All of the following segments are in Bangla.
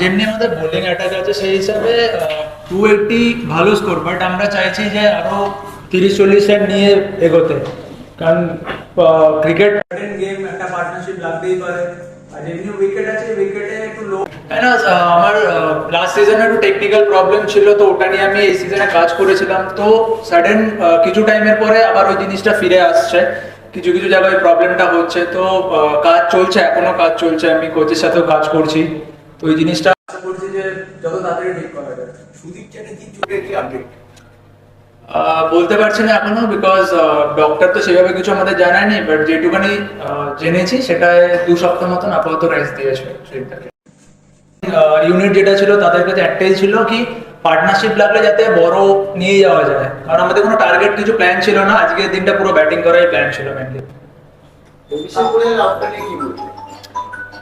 যেমনি আমাদের বোলিং অ্যাটাক আছে সেই হিসাবে টু এইটটি ভালো স্কোর বাট আমরা চাইছি যে আরও তিরিশ চল্লিশ রান নিয়ে এগোতে। কারণ ক্রিকেট গেম একটা পার্টনারশিপ লাগতেই পারে। আর যেমনি উইকেট আছে উইকেটে একটু লো তাই আমার লাস্ট সিজনে একটু টেকনিক্যাল প্রবলেম ছিল তো ওটা নিয়ে আমি এই সিজনে কাজ করেছিলাম। তো সাডেন কিছু টাইমের পরে আবার ওই জিনিসটা ফিরে আসছে। কিছু কিছু জায়গায় প্রবলেমটা হচ্ছে। তো কাজ চলছে এখনও কাজ চলছে আমি কোচের সাথেও কাজ করছি। তো ওই জিনিসটা যে যত তাড়াতাড়ি ঠিক করা যায়। সুদীপ চোখের কি আপডেট বলতে পারছি না এখনও বিকজ ডক্টর তো সেভাবে কিছু আমাদের জানায়নি বাট যেটুখানি আহ, জেনেছি সেটায় দু সপ্তাহ মতন আপাতত রেস্ট দিয়েছে শরীরটাকে। ইউনিট যেটা ছিল তাদের কাছে একটাই ছিল কি পার্টনারশিপ লাগলে যাতে বড় নিয়ে যাওয়া যায়। কারণ আমাদের কোনো টার্গেট কিছু প্ল্যান ছিল না আজকের দিনটা পুরো ব্যাটিং করাই প্ল্যান ছিল মেনলি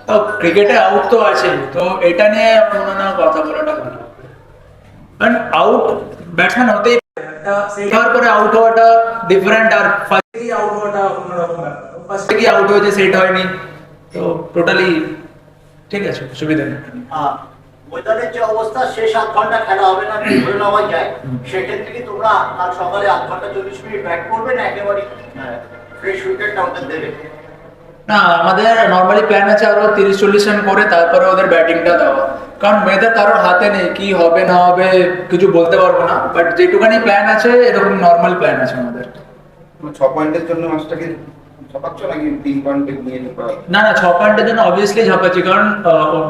তো ক্রিকেটে আউট তো আছেই। তো এটা নিয়ে আমার মনে না কথা বলাটা ভালো কারণ আউট ব্যাটসম্যান সেট হওয়ার পরে। আউট হওয়াটা ডিফারেন্ট আর ফার্স্টেই আউট হওয়াটা অন্যরকম ফার্স্টে কি আউট হয়েছে সেট হয়নি। তো টোটালি ঠিক আছে সুবিধা নেই। আহ, ওয়েদারের যে অবস্থা শেষ আধ ঘণ্টা খেলা হবে না ধরে নেওয়া যায়। সেক্ষেত্রে কি তোমরা কাল সকালে আধ ঘণ্টা চল্লিশ মিনিট ব্যাট করবে না একেবারে ফ্রেশ উইকেটটা ওদের দেবে? না আমাদের নর্মালি প্ল্যান আছে আরও তিরিশ চল্লিশ রান করে তারপরে ওদের ব্যাটিংটা দেওয়া। কারণ মেয়েদের কারোর হাতে নেই কি হবে না হবে কিছু বলতে পারব না। বাট যেটুখানি প্ল্যান আছে এরকম নর্মাল প্ল্যান আছে আমাদের। ছ পয়েন্টের জন্য ম্যাচটাকে না না ছ পয়েন্টের জন্য অবভিয়াসলি ঝাপাচ্ছি। কারণ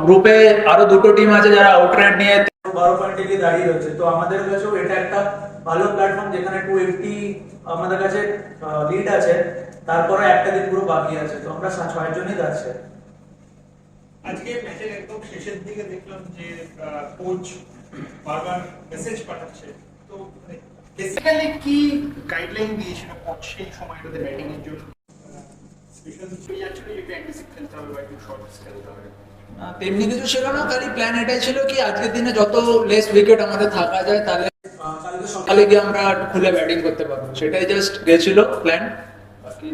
গ্রুপে আরও দুটো টিম আছে যারা আউট রেট নিয়ে বারো পয়েন্টে গিয়ে দাঁড়িয়ে রয়েছে। তো আমাদের কাছেও এটা একটা ভালো প্ল্যাটফর্ম যেখানে টু এইটটি আমাদের কাছে লিড আছে। তারপরে একটা দিন পুরো বাকি আছে। তো আমরা ছয়ের জন্যই যাচ্ছি। আজকে ম্যাচের একদম শেষের দিকে দেখলাম যে কোচ বারবার মেসেজ পাঠাচ্ছে। তো বেসিক্যালি কি গাইডলাইন দিয়েছিল কোচ সেই সময়টাতে ব্যাটিং এর জন্য? স্পেশাল অ্যাগ্রেসিভ খেলতে হবে বা একটু শর্ট খেলতে হবে। তেমনি কিছু ছিল না, খালি প্ল্যান এটাই ছিল কি আজকের দিনে যত লেস উইকেট আমাদের থাকা যায় তাহলে সকালে গিয়ে আমরা খুলে ব্যাটিং করতে পারব সেটাই জাস্ট গেছিল প্ল্যান বাকি।